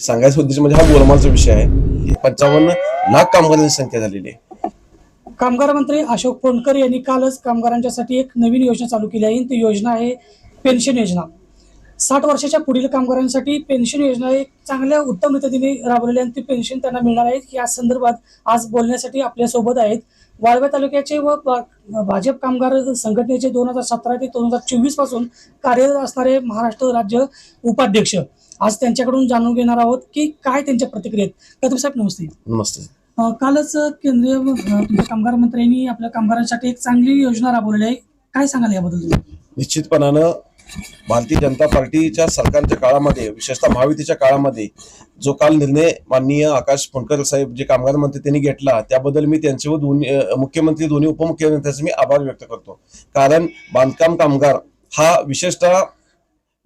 सांगायचं उद्देश म्हणजे हा गोलमालचा विषय आहे. पंचावन्न लाख कामगारांची संख्या झालेली आहे. कामगार मंत्री अशोक फोंडकर यांनी कालच कामगारांच्यासाठी एक नवीन योजना चालू केली आहे. ती योजना आहे पेन्शन योजना. साठ वर्षाच्या पुढील कामगारांसाठी पेन्शन योजना एक चांगल्या उत्तम पद्धतीने राबवलेली आहे आणि ती पेन्शन त्यांना मिळणार आहे. या संदर्भात आज बोलण्यासाठी आपल्यासोबत आहेत वाळव्या तालुक्याचे व भाजप कामगार संघटनेचे दोन हजार सतरा ते दोन हजार चोवीसपासून कार्यरत असणारे महाराष्ट्र राज्य उपाध्यक्ष. आज त्यांच्याकडून जाणून घेणार आहोत की काय त्यांच्या प्रतिक्रिया आहेत. कदम साहेब नमस्ते. मस्त अ, कालच केंद्रीय अ, तुमच्या कामगार मंत्र्यांनी आपल्या कामगारांसाठी एक चांगली योजना राबवलेली आहे. काय सांगाल याबद्दल तुम्ही? निश्चितपणानं भारतीय जनता पार्टीच्या सरकारच्या काळामध्ये विशेषतः महायुतीच्या काळामध्ये जो काल निर्णय माननीय आकाश फुंडकर साहेब जे कामगार मंत्री त्यांनी घेतला त्याबद्दल मी त्यांचे व दोन्ही मुख्यमंत्री दोन्ही उपमुख्यमंत्र्यांचे मी आभार व्यक्त करतो. कारण बांधकाम कामगार हा विशेषतः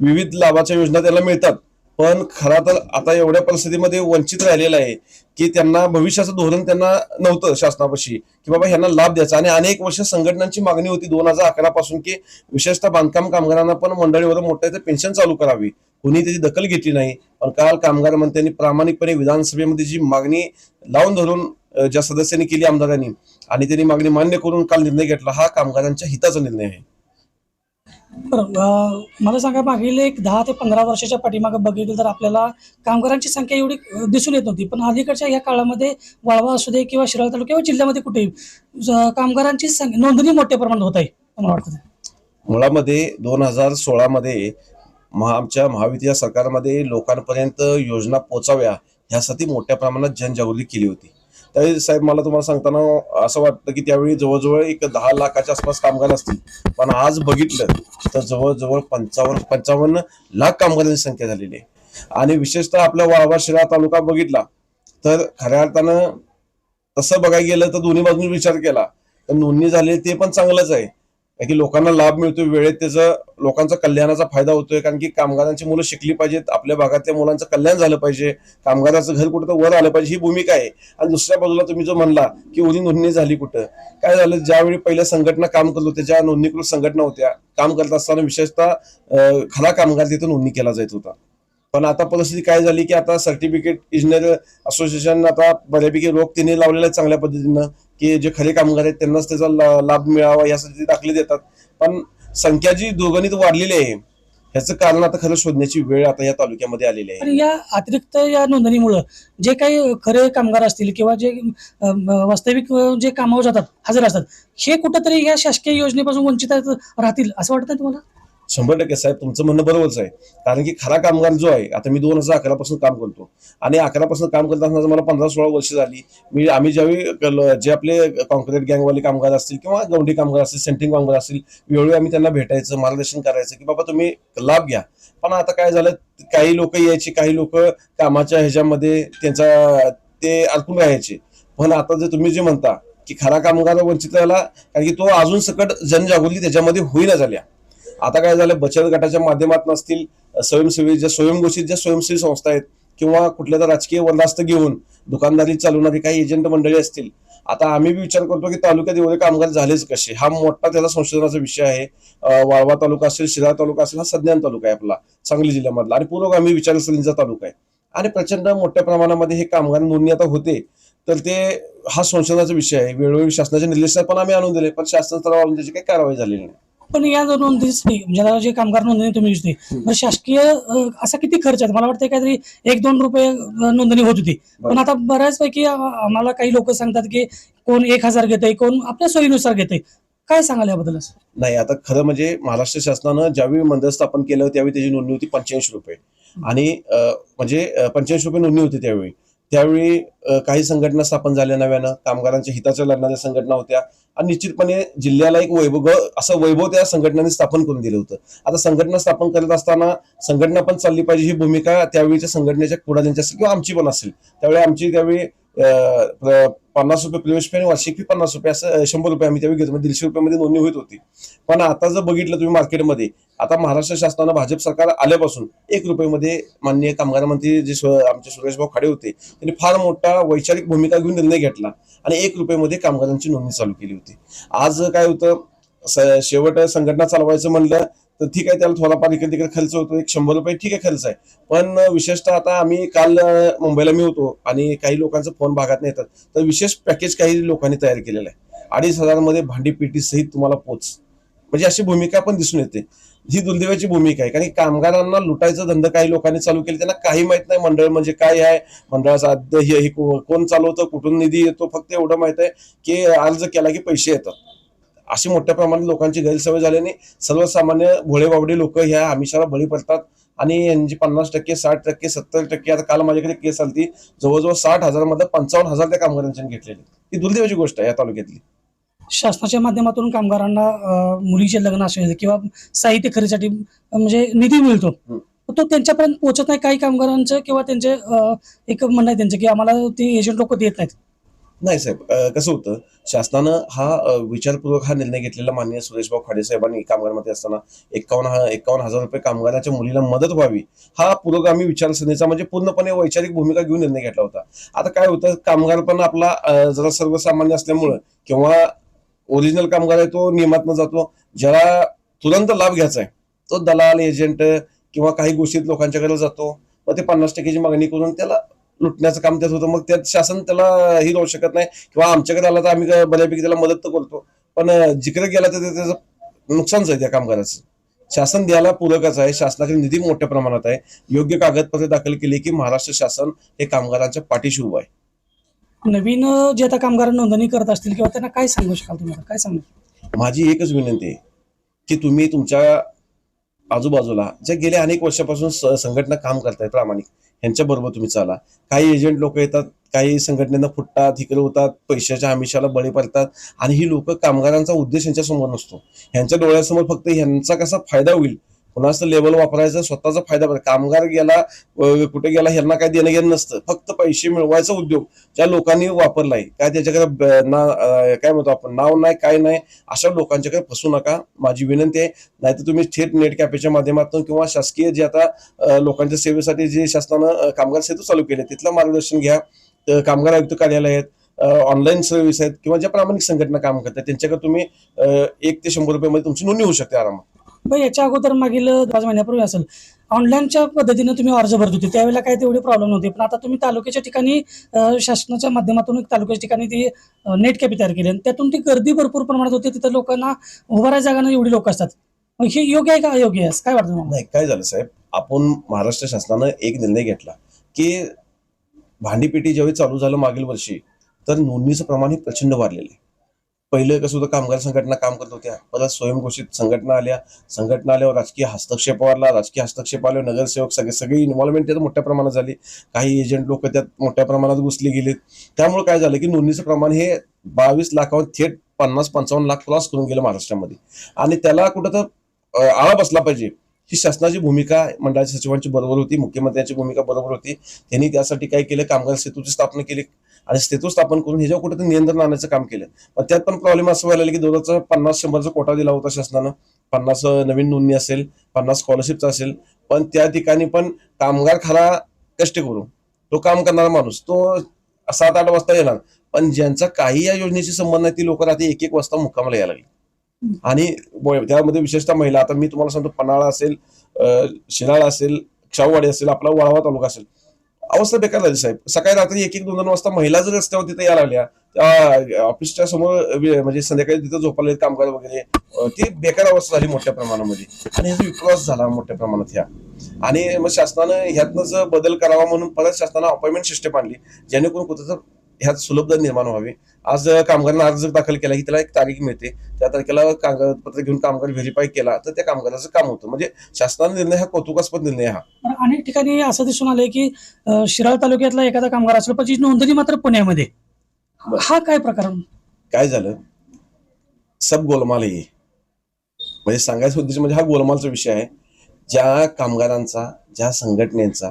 विविध लाभाच्या योजना त्याला मिळतात. पण खरा तर आता एवढ्या परिस्थितीमध्ये वंचित राहिलेला आहे की त्यांना भविष्याचं धोरण त्यांना नव्हतं शासनापाशी की बाबा ह्यांना लाभ द्यायचा. आणि अनेक वर्ष संघटनांची मागणी होती दोन हजार अकरा पासून की विशेषतः बांधकाम कामगारांना पण मंडळीवर मोठ्या इथं पेन्शन चालू करावी. कोणी त्याची दखल घेतली नाही. पण काल कामगार मंत्र्यांनी प्रामाणिकपणे विधानसभेमध्ये जी मागणी लावून धरून ज्या सदस्यांनी केली आमदारांनी आणि त्यांनी मागणी मान्य करून काल निर्णय घेतला हा कामगारांच्या हिताचा निर्णय आहे. बरं मला सांगा मागील एक दहा ते पंधरा वर्षाच्या पाठीमागे बघितलं तर आपल्याला कामगारांची संख्या एवढी दिसून येत नव्हती. पण अलीकडच्या या काळामध्ये वाळवा असू दे किंवा शिराळ तालुका किंवा जिल्ह्यामध्ये कुठेही कामगारांची संख्या नोंदणी मोठ्या प्रमाणात होत आहे मला वाटतं मुळामध्ये दोन हजार सोळामध्ये महा आमच्या महाविद्या सरकारमध्ये लोकांपर्यंत योजना पोचाव्या ह्यासाठी मोठ्या प्रमाणात जनजागृती केली होती. त्यावेळी साहेब मला तुम्हाला सांगताना असं वाटतं की त्यावेळी जवळजवळ एक दहा लाखाच्या आसपास कामगार असतील. पण आज बघितलं तर जवळजवळ पंचावन्न पंचावन्न लाख कामगारांची संख्या झालेली आहे. आणि विशेषतः आपला वाळवा शिरा तालुका बघितला तर खऱ्या अर्थानं तसं बघायला गेलं तर दोन्ही बाजूने विचार केला. तर नोंदणी झाली ते पण चांगलंच आहे. कारण की लोकांना लाभ मिळतोय वेळेत त्याचा लोकांचा कल्याणाचा फायदा होतोय. कारण की कामगारांची मुलं शिकली पाहिजेत आपल्या भागातल्या मुलांचं कल्याण झालं पाहिजे. कामगाराचं घर कुठं तर वर आलं पाहिजे ही भूमिका आहे. आणि दुसऱ्या बाजूला तुम्ही जो म्हणला की उदी नोंदणी झाली कुठं? काय झालं? ज्यावेळी पहिल्या संघटना काम करत होत्या ज्या नोंदणीकृत संघटना होत्या काम करत असताना विशेषतः खरा कामगार तिथं नोंदणी केला जात होता. पण आता परिस्थिती काय झाली की आता सर्टिफिकेट इंजिनियर असोसिएशन आता बऱ्यापैकी रोग तिने लावलेला आहे चांगल्या पद्धतीनं. की जे खरे कामगार आहेत त्यांनाच त्याचा लाभ मिळावा यासाठी दाखले देतात. पण संख्या जी दोघांनी वाढलेली आहे ह्याचं कारण आता खरं शोधण्याची वेळ आता या तालुक्यामध्ये आलेली आहे. या अतिरिक्त या नोंदणीमुळं जे काही खरे कामगार असतील किंवा जे वास्तविक जे कामावर जातात हजर असतात हे कुठंतरी या शासकीय योजनेपासून वंचित राहतील असं वाटतं तुम्हाला? शंभर टक्के साहेब तुमचं म्हणणं बरोबरच आहे. कारण की खरा कामगार जो आहे आता मी दोन हजार अकरापासून काम करतो. आणि अकरापासून काम करत असताना मला पंधरा सोळा वर्ष झाली मी आम्ही ज्यावेळी जे आपले कॉन्क्रीट गँगवाले कामगार असतील किंवा गवंडी कामगार असतील सेंटिंग कामगार असतील वेळोवेळी आम्ही त्यांना भेटायचं मार्गदर्शन करायचं की बाबा तुम्ही लाभ घ्या. पण आता काय झालं काही लोक यायची काही लोक कामाच्या ह्याच्यामध्ये त्यांचा ते अडकून राहायचे. पण आता जे तुम्ही जे म्हणता की खरा कामगार वंचित राहिला कारण की तो अजून सकट जनजागृती त्याच्यामध्ये होईना झाल्या. आता काय झालं बचत गटाच्या माध्यमातून असतील स्वयंसेवी ज्या स्वयंघोषित ज्या स्वयंसेवी संस्था आहेत किंवा कुठल्या तर राजकीय वरदास्त घेऊन दुकानदारी चालवणारी काही एजंट मंडळी असतील आता आम्ही बी विचार करतो की तालुक्यात एवढे कामगार झालेच कसे? हा मोठा त्याचा संशोधनाचा विषय आहे. वाळवा तालुका असेल शिराळा तालुका असेल हा सज्ञान तालुका आहे आपला सांगली जिल्ह्यामधला. आणि पुरोगामी विचारसरणीचा तालुका आहे. आणि प्रचंड मोठ्या प्रमाणामध्ये हे कामगार नोंदणी आता होते. तर ते हा संशोधनाचा विषय आहे. वेळोवेळी शासनाच्या निर्देशात पण आम्ही आणून दिले पण शासन स्तरावर त्याची काही कारवाई झालेली नाही. पण या जो नोंदणी ज्याला जे कामगार नोंदणी तुम्ही दिसते मग शासकीय अ, असा किती खर्च आहे? मला वाटतं काहीतरी एक दोन रुपये अ, नोंदणी होत होती. पण आता बऱ्याचपैकी आ- आम्हाला काही लोक सांगतात की कोण एक हजार घेतंय कोण आपल्या सोयीनुसार घेतंय. काय सांगाल याबद्दल असं? नाही आता खरं म्हणजे महाराष्ट्र शासनानं ज्यावेळी मंदिर स्थापन केलं त्यावेळी त्याची नोंदणी होती पंच्याऐंशी रुपये. आणि अं, म्हणजे पंच्याऐंशी रुपये नोंदणी होती त्यावेळी. त्यावेळी काही संघटना स्थापन झाल्या नव्यानं कामगारांच्या हिताच्या लढणाऱ्या संघटना होत्या. आणि निश्चितपणे जिल्ह्याला एक वैभव असं वैभव त्या संघटनांनी स्थापन करून दिलं होतं. आता संघटना स्थापन करत असताना संघटना पण चालली पाहिजे ही भूमिका त्यावेळीच्या संघटनेच्या पुढाऱ्यांची असेल किंवा आमची पण असेल. त्यावेळी आमची त्यावेळी पन्नास रुपये प्रवेश फी आणि वार्षिक फी पन्नास रुपये असं शंभर रुपये आम्ही त्यावेळी घेतो म्हणजे दीडशे रुपयामध्ये नोंदणी होत होती. पण आता जर बघितलं तुम्ही मार्केटमध्ये आता महाराष्ट्र शासनानं भाजप सरकार आल्यापासून एक रुपयेमध्ये माननीय कामगार मंत्री जे आमचे सुरेशभाऊ खाडे होते त्यांनी फार मोठा वैचारिक भूमिका घेऊन निर्णय घेतला आणि एक रुपयेमध्ये कामगारांची नोंदणी चालू केली होती. आज काय होतं शेवट संघटना चालवायचं म्हणलं तर ठीक आहे त्याला थोडाफार इकडे तिकडे खर्च होतो एक शंभर रुपये ठीक आहे खर्च आहे. पण विशेषतः आता आम्ही काल मुंबईला मी होतो आणि काही लोकांचा फोन भागात नाही येतात. तर विशेष पॅकेज काही लोकांनी तयार केलेलं आहे. अडीच हजारमध्ये भांडी पेटी सहित तुम्हाला पोच. म्हणजे अशी भूमिका पण दिसून येते. ही दुर्दैवाची भूमिका आहे. कारण कामगारांना लुटायचा धंदा काही लोकांनी चालू केले त्यांना काही माहीत नाही मंडळ म्हणजे काय आहे. मंडळाचा अध्यक्ष हे कोण चालवतं कुठून निधी येतो फक्त एवढं माहीत आहे की अर्ज केला की पैसे येतात. अशी मोठ्या प्रमाणात लोकांची गैरसवय झाल्याने सर्वसामान्य भोळे बावडे लोक ह्या आमिषाला बळी पडतात. आणि यांची पन्नास टक्के साठ टक्के सत्तर टक्के आता काल माझ्याकडे केस आलती जवळजवळ साठ हजारमध्ये पंचावन्न हजार त्या कामगारांच्या घेतलेले. ही दुर्दैवाची गोष्ट आहे या तालुक्यातली. शासनाच्या माध्यमातून कामगारांना मुलीचे लग्न असेल किंवा साहित्य खरेदीसाठी म्हणजे निधी मिळतो. तो त्यांच्यापर्यंत पोहोचत नाही काही कामगारांचं किंवा त्यांचे एक म्हणणं आहे त्यांचं की आम्हाला ते एजंट लोक देत नाहीत. नाही साहेब कसं होतं शासनानं हा विचारपूर्वक हा निर्णय घेतलेला माननीय सुरेशभाऊ खाडे साहेबांनी कामगारमध्ये असताना एकावन्न हा एकावन्न हजार रुपये कामगाराच्या मुलीला मदत व्हावी हा पुरोगामी विचारसरणीचा म्हणजे पूर्णपणे वैचारिक भूमिका घेऊन निर्णय घेतला होता. आता काय होतं कामगार पण आपला जरा सर्वसामान्य असल्यामुळं किंवा ओरिजिनल कामगार आहे तो नियमातनं जातो ज्याला तुरंत लाभ घ्यायचा आहे तो दलाल एजंट किंवा काही गोष्टीत लोकांच्याकडे जातो मग ते पन्नास टक्क्याची मागणी करून त्याला लुटण्याचं काम त्यात होतं. मग त्यात शासन त्याला ही राहू शकत नाही. किंवा आमच्याकडे आला तर आम्ही बऱ्यापैकी त्याला मदत तर करतो. पण जिकडे गेला तर त्याचं नुकसानच आहे त्या कामगाराचं. शासन द्यायला पूरकच आहे. शासनाकडे निधी मोठ्या प्रमाणात आहे. योग्य कागदपत्रे दाखल केली की महाराष्ट्र शासन हे कामगारांच्या पाठीशी उभं आहे. नवीन जे आता कामगार नोंदणी करत असतील किंवा त्यांना काय सांगू शकाल तुम्ही आता? काय सांगू माझी एकच विनंती आहे की तुम्ही तुमच्या आजूबाजूला ज्या गेल्या अनेक वर्षापासून संघटना काम करतायत प्रामाणिक यांच्याबरोबर तुम्ही चाला. काही एजंट लोक येतात काही संघटनेनं फुटतात इकडे होतात पैशाच्या आमिषाला बळी पडतात आणि ही लोक कामगारांचा उद्देश यांच्यासमोर नसतो. यांच्या डोळ्यासमोर फक्त ह्यांचा कसा फायदा होईल कुणाचं लेवल वापरायचं स्वतःचा फायदा कामगार गेला कुठे गेला ह्यांना काय देणं घेणं नसतं. फक्त पैसे मिळवायचा उद्योग ज्या लोकांनी वापरलाय. काय त्याच्याकडे ब- ना काय म्हणतो आपण नाव नाही काय नाही अशा लोकांच्याकडे फसू नका. माझी विनंती आहे नाहीतर तुम्ही थेट नेट कॅफेच्या माध्यमातून किंवा शासकीय जे आता लोकांच्या सेवेसाठी जे शासनानं कामगार सेतू चालू केले तिथलं मार्गदर्शन घ्या. तर कामगार आयुक्त कार्यालय आहेत ऑनलाईन सर्व्हिस आहेत किंवा ज्या प्रामाणिक संघटना काम करतात त्यांच्याकडे तुम्ही एक ते शंभर रुपयामध्ये तुमची नोंदणी होऊ शकते आरामात. पण याच्या अगोदर मागील पाच महिन्यापूर्वी असेल. ऑनलाईनच्या पद्धतीने तुम्ही अर्ज भरत होते. त्यावेळेला काय तेवढे प्रॉब्लेम नव्हते. पण आता तुम्ही तालुक्याच्या ठिकाणी शासनाच्या माध्यमातून एक तालुक्याच्या ठिकाणी ती नेट कॅपी तयार केली. आणि त्यातून ती गर्दी भरपूर प्रमाणात होते. तिथं लोकांना उभाऱ्या जागा एवढी लोक असतात. मग हे योग्य आहे का अयोग्य आहे? काय वाटतं नाही काय झालं साहेब? आपण महाराष्ट्र शासनानं एक निर्णय घेतला की भांडीपेटी ज्यावेळी चालू झालं मागील वर्षी तर नोंदणीचं प्रमाण हे प्रचंड वाढलेलं आहे. पहिलं कसं होतं कामगार संघटना काम करत होत्या. परत स्वयंघोषित संघटना आल्या. संघटना आल्यावर राजकीय हस्तक्षेप वाढला. राजकीय हस्तक्षेप आल्यावर नगरसेवक सगळे सगळी इन्व्हॉल्वमेंट त्यात मोठ्या प्रमाणात झाली. काही एजंट लोक त्यात मोठ्या प्रमाणात घुसले गेलेत. त्यामुळे काय झालं की नोंदणीचं प्रमाण हे बावीस लाखावर थेट पन्नास पंचावन्न लाख क्रॉस करून गेलं महाराष्ट्रामध्ये. आणि त्याला कुठं तर आळा बसला पाहिजे. ही शासनाची भूमिका मंडळाच्या सचिवांची बरोबर होती मुख्यमंत्र्यांची भूमिका बरोबर होती. त्यांनी त्यासाठी काय केलं? कामगार सेतूची स्थापना केली. आणि सेतू स्थापन करून ह्याच्यावर कुठेतरी नियंत्रण आणण्याचं काम केलं. पण त्यात पण प्रॉब्लेम असं व्हायला लागलं की दोघांचा पन्नास शंभरचा कोटा दिला होता शासनानं. पन्नास नवीन नोंदणी असेल पन्नास स्कॉलरशिपचा असेल. पण त्या ठिकाणी पण कामगार खरा कष्ट करू तो काम करणारा माणूस तो सात आठ वाजता येणार. पण ज्यांचा काही या योजनेशी संबंध नाही ती लोक रात्री एक एक वाजता मुक्कामाला यायला लागली. आणि त्यामध्ये विशेषतः महिला आता मी तुम्हाला सांगतो पन्हाळा असेल शिराळा असेल शाहूवाडी असेल आपला वाळवा तालुका असेल. अवस्था बेकार झाली साहेब. सकाळी रात्री एक एक दोन दोन वाजता महिला जर रस्त्यावर तिथे यायला लागल्या ऑफिसच्या समोर म्हणजे संध्याकाळी तिथे झोपाले कामगार वगैरे ती बेकार अवस्था झाली मोठ्या प्रमाणामध्ये. आणि ह्याचा विश्वास झाला मोठ्या प्रमाणात ह्या. आणि मग शासनानं ह्यातनं जर बदल करावा म्हणून परत शासनानं अपॉइंटमेंट सिस्टम आणली जेणेकरून कुठं ह्यात सुलभता निर्माण व्हावी. आज कामगारांना अर्ज दाखल केला की त्याला एक तारीख मिळते. त्या तारखेला कागदपत्र घेऊन कामगार व्हेरीफाय केला तर त्या कामगाराचं काम होतं. म्हणजे शासनाचा निर्णय हा कौतुकास्पद निर्णय हा. अनेक ठिकाणी असं दिसून आलंय की शिराळ तालुक्यातला एखादा कामगार असला पण नोंदणी मात्र पुण्यामध्ये. हा काय प्रकार काय झालं? सब गोलमाल आहे हे. म्हणजे सांगायचं उद्देश म्हणजे हा गोलमालचा विषय आहे. ज्या कामगारांचा ज्या संघटनेचा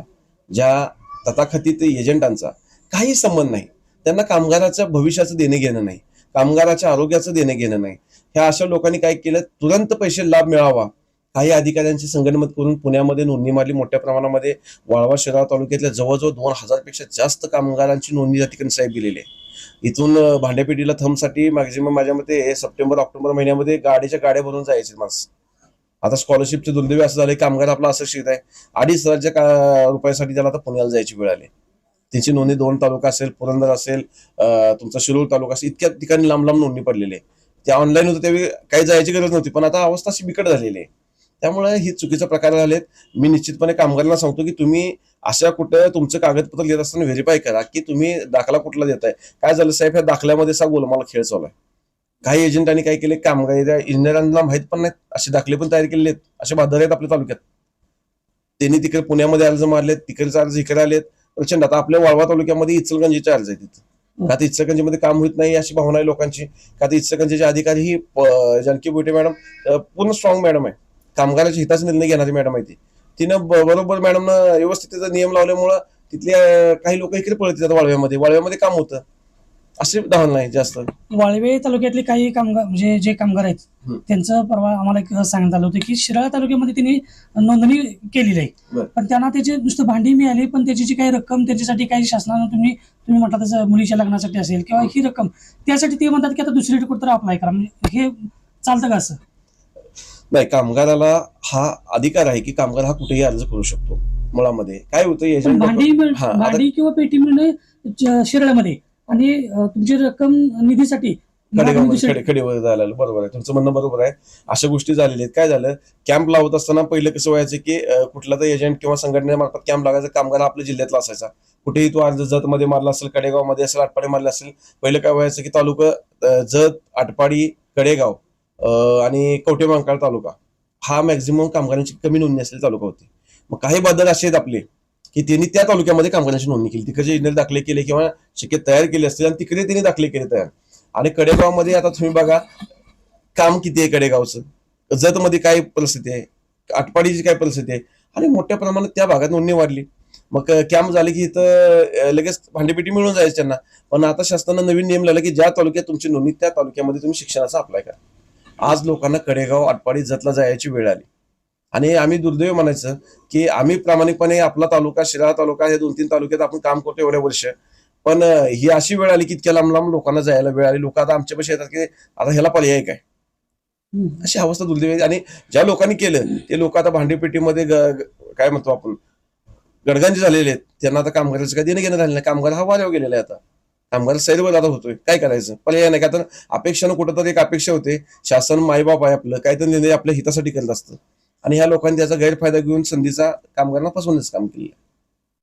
ज्या तथाकथित एजंटांचा काही संबंध नाही. त्यांना कामगाराच्या भविष्याचं देणं घेणं नाही. कामगाराच्या आरोग्याचं देणं घेणं नाही. ह्या अशा लोकांनी काय केलं? तुरंत पैसे लाभ मिळावा. काही अधिकाऱ्यांची संगणमत करून पुण्यामध्ये नोंदणी मारली. मोठ्या प्रमाणामध्ये वाळवा शहरा तालुक्यातल्या जवळजवळ दोन हजारपेक्षा जास्त कामगारांची नोंदणी या ठिकाणी साहेब गेलेली आहे. इथून अं, भांडेपेटीला थंबसाठी मॅक्झिमम माझ्या मते सप्टेंबर ऑक्टोबर महिन्यामध्ये गाडीच्या गाड्या भरून जायचे माणसं. आता स्कॉलरशिपचे दुर्दैवी असं झाले कामगार आपला असं शिकत आहे अडीच हजारच्या का- रुपयासाठी त्याला आता पुण्याला जायची वेळ आली. त्याची नोंदणी दोन तालुका असेल पुरंदर असेल तुमचा शिरूर तालुका असेल इतक्या ठिकाणी लांब लांब नोंदणी पडलेली आहे. ते ऑनलाईन होतं त्यावेळी काही जायची गरज नव्हती पण आता अवस्था अशी बिकट झालेली आहे. त्यामुळे ही चुकीचा प्रकार झालेत. मी निश्चितपणे कामगारांना सांगतो की तुम्ही अशा कुठं तुमचं कागदपत्र लिहित असताना व्हेरीफाय करा की तुम्ही दाखला कुठला देताय. काय झालं साहेब? ह्या दाखल्यामध्ये सा गोलमाला खेळ चालू आहे. काही एजंटांनी काय केले? कामगार इंजिनियरांना माहीत पण नाहीत. असे दाखले पण तयार केलेले आहेत. असे बाजार आहेत आपल्या तालुक्यात. त्यांनी तिकडे पुण्यामध्ये अर्ज मारलेत तिकडचे अर्ज इकडे आलेत. प्रचंड. आता आपल्या वाळवा तालुक्यामध्ये इचलगंजीचे अर्ज आहेत तिथं. का ते इचलगंजीमध्ये काम होत नाही अशी भावना आहे लोकांची. का ते इचलगंजीचे अधिकारी ही जानकी बोटे मॅडम पूर्ण स्ट्रॉंग मॅडम आहे. कामगाराच्या हिताचा निर्णय घेणारी मॅडम आहे ती. तिनं बरोबर मॅडमनं व्यवस्थित त्याचा नियम लावल्यामुळं तिथले अं, काही लोक इकडे पळत येतात वाळव्यामध्ये. वाळव्यामध्ये काम होतं. असे धावण नाही जास्त. वाळवे तालुक्यातले काही कामगार म्हणजे जे कामगार आहेत हम्म. त्यांचं परवा आम्हाला एक सांगण्यात आलं होतं की शिराळा तालुक्यामध्ये त्यांनी नोंदणी केलेली आहे. बरं. पण त्यांना त्याचे नुसतं भांडी मिळाली पण त्याची जी काही रक्कम त्याच्यासाठी काही शासनानं तुम्ही तुम्ही म्हटलं तसं मुलीच्या लग्नासाठी असेल किंवा ही रक्कम त्यासाठी ते म्हणतात की आता दुसरीकडे कुठं अप्लाय करा. म्हणजे हे चालतं का असं? नाही कामगाराला हा अधिकार आहे की कामगार हा कुठेही अर्ज करू शकतो मुळामध्ये. काय होतं पण एजंट भांडी मिळ- हा, आता- भांडी किंवा पेटी मिळणं ज- शिराळ्यामध्ये आणि तुमची रक्कम निधीसाठी कडेवर. बरोबर आहे. तुमचं म्हणणं बरोबर आहे. अशा गोष्टी झालेल्या आहेत. काय झालं? कॅम्प लावत असताना पहिलं कसं व्हायचं की कुठला तर एजंट किंवा संघटनेमार्फत कॅम्प लागायचा कामगार आपल्या जिल्ह्यातला असायचा. कुठेही तो अर्ज जत मध्ये मारला असेल कडेगावमध्ये असेल आटपाडी मारला असेल पहिलं काय व्हायचं की तालुका जत आटपाडी कडेगाव आणि कवठे मंकाळ तालुका हा मॅक्झिमम कामगारांची कमी नोंदणी असलेले तालुका होते. मग काही बदल असे आहेत आपले. की त्यांनी त्या तालुक्यामध्ये कामगारांची नोंदणी केली. तिकडचे इंजिनियर दाखले केले किंवा शिक्के तयार केले असतील आणि तिकडे त्यांनी दाखले केले तयार. आणि कडेगावमध्ये आता तुम्ही बघा काम किती आहे कडेगावचं? जतमध्ये काय परिस्थिती आहे? आटपाडीची काय परिस्थिती आहे? आणि मोठ्या प्रमाणात त्या भागात नोंदणी वाढली. मग कॅम्प झाले की इथं लगेच भांडेपेटी मिळून जायचं त्यांना. पण आता शासनानं नवीन नियम लावला की ज्या तालुक्यात तुमची नोंदणी त्या तालुक्यामध्ये तुम्ही शिक्षणाचा अप्लाय करा. आज लोकांना कडेगाव आटपाडी जतला जायची वेळ आली. आणि आम्ही दुर्दैव म्हणायचं की आम्ही प्रामाणिकपणे आपला तालुका शिराळा तालुका हे दोन तीन तालुक्यात आपण काम करतो एवढ्या वर्ष. पण ही अशी वेळ आली की इतक्या लांब लांब लोकांना जायला वेळ आली. लोक आता आमच्या येतात की आता ह्याला पर्याय काय. अशी अवस्था दुर्दैवी आणि ज्या लोकांनी केलं ते लोक आता भांडीपेटीमध्ये काय म्हणतो आपण गडगांचे झालेले आहेत. त्यांना आता कामगाराचं काय? देणं घेणं झालं नाही. कामगार हा वाऱ्यावर गेलेला आहे आता. कामगार सैरवर आता होतोय. काय करायचं? पर्याय नाही. का तर अपेक्षानं कुठंतरी एक अपेक्षा होते. शासन मायबाप आहे आपलं. काहीतरी निर्णय आपल्या हितासाठी करत असतं. आणि ह्या लोकांनी त्याचा गैरफायदा घेऊन संधीचा कामगारांना फसवण्याचं काम केलं